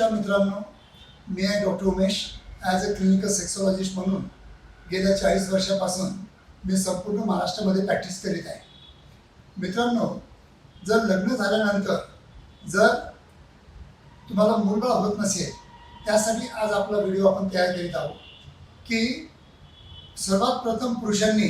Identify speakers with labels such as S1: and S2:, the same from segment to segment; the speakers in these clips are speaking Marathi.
S1: मित्रांनो मी आहे doctor Umesh. As a clinical sexologist म्हणून गेल्या चाळीस वर्षापासून मी संपूर्ण महाराष्ट्रामध्ये प्रॅक्टिस करीत आहे. मित्रांनो जर लग्न झाल्यानंतर जर तुम्हाला मुलगा होत नसेल त्यासाठी आज आपला व्हिडिओ आपण तयार करीत आहोत की सर्वात प्रथम पुरुषांनी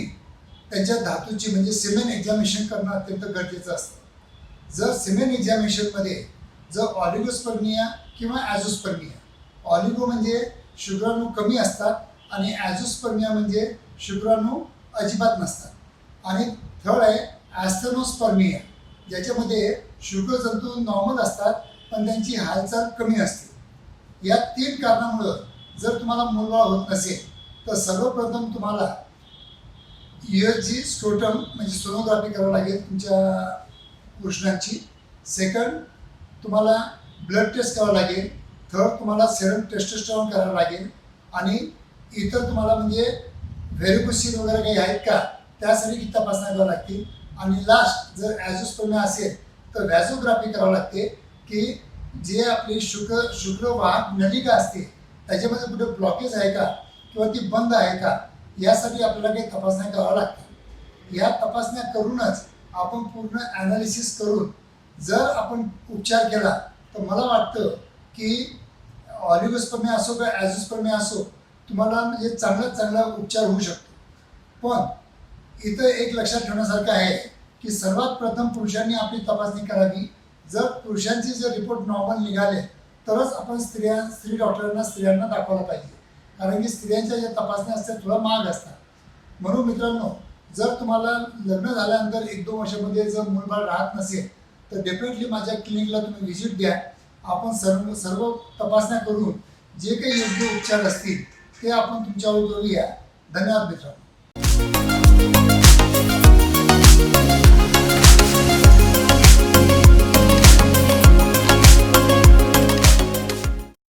S1: त्यांच्या धातूची म्हणजे सिमेन एक्झामिनेशन करणं अत्यंत गरजेचं असतं. जर सिमेन एक्झामिनेशनमध्ये जर ऑलिगोस्पर्मिया किंवा ॲझोस्पर्मिया. ऑलिगो म्हणजे शुक्राणू कमी असतात आणि ॲझोस्पर्मिया म्हणजे शुक्राणू अजिबात नसतात. आणि थर्ड आहे ॲस्थेनोस्पर्मिया ज्याच्यामध्ये शुक्रजंतू नॉर्मल असतात पण त्यांची हालचाल कमी असते. या तीन कारणामुळं जर तुम्हाला मुलबाळ होत नसेल तर सर्वप्रथम तुम्हाला जी स्क्रोटम म्हणजे सोनोग्राफी करावं लागेल तुमच्या पुरुषांची सेकंड तुम्हाला ब्लड टेस्ट करावं लागेल थर्ड तुम्हाला सेरम टेस्टोस्टेरॉन करावं लागेल आणि इतर तुम्हाला म्हणजे व्हेरिकोसिल वगैरे काही आहेत का त्यासाठी तपासण्या करावं लागतील. आणि लास्ट जर ॲझोस्टोमिया असेल तर व्हॅझोग्राफी करावं लागते की जे आपली शुक्र शुक्रवाहक नलिका असते त्याच्यामध्ये कुठे ब्लॉकेज आहे का किंवा ती बंद आहे का यासाठी आपल्याला काही तपासण्या कराव्या लागतात या तपासण्या करूनच आपण पूर्ण ॲनालिसिस करून जर आपण उपचार केला तर मला वाटतं की ऑलिगोस्पर्मिया असो किंवा ॲझोस्पर्मे असो तुम्हाला म्हणजे चांगल्यात चांगला उपचार होऊ शकतो. पण इथं एक लक्षात ठेवण्यासारखं आहे की सर्वात प्रथम पुरुषांनी आपली तपासणी करावी. जर पुरुषांचे जर रिपोर्ट नॉर्मल निघाले तरच आपण स्त्रिया स्त्री डॉक्टरांना स्त्रियांना दाखवायला पाहिजे. कारण की स्त्रियांच्या ज्या तपासण्या असतात थोडा महाग असतात. म्हणून मित्रांनो जर तुम्हाला लग्न झाल्यानंतर एक दोन वर्षामध्ये जर मुलबाळ राहत नसेल तर डेफिनेटली माझ्या क्लिनिकला तुम्ही व्हिजिट द्या. आपण सर्व सर्व तपासण्या करून जे काही योग्य उपचार असतील ते आपण तुमच्यावर करूया धन्यवाद मित्रांनो.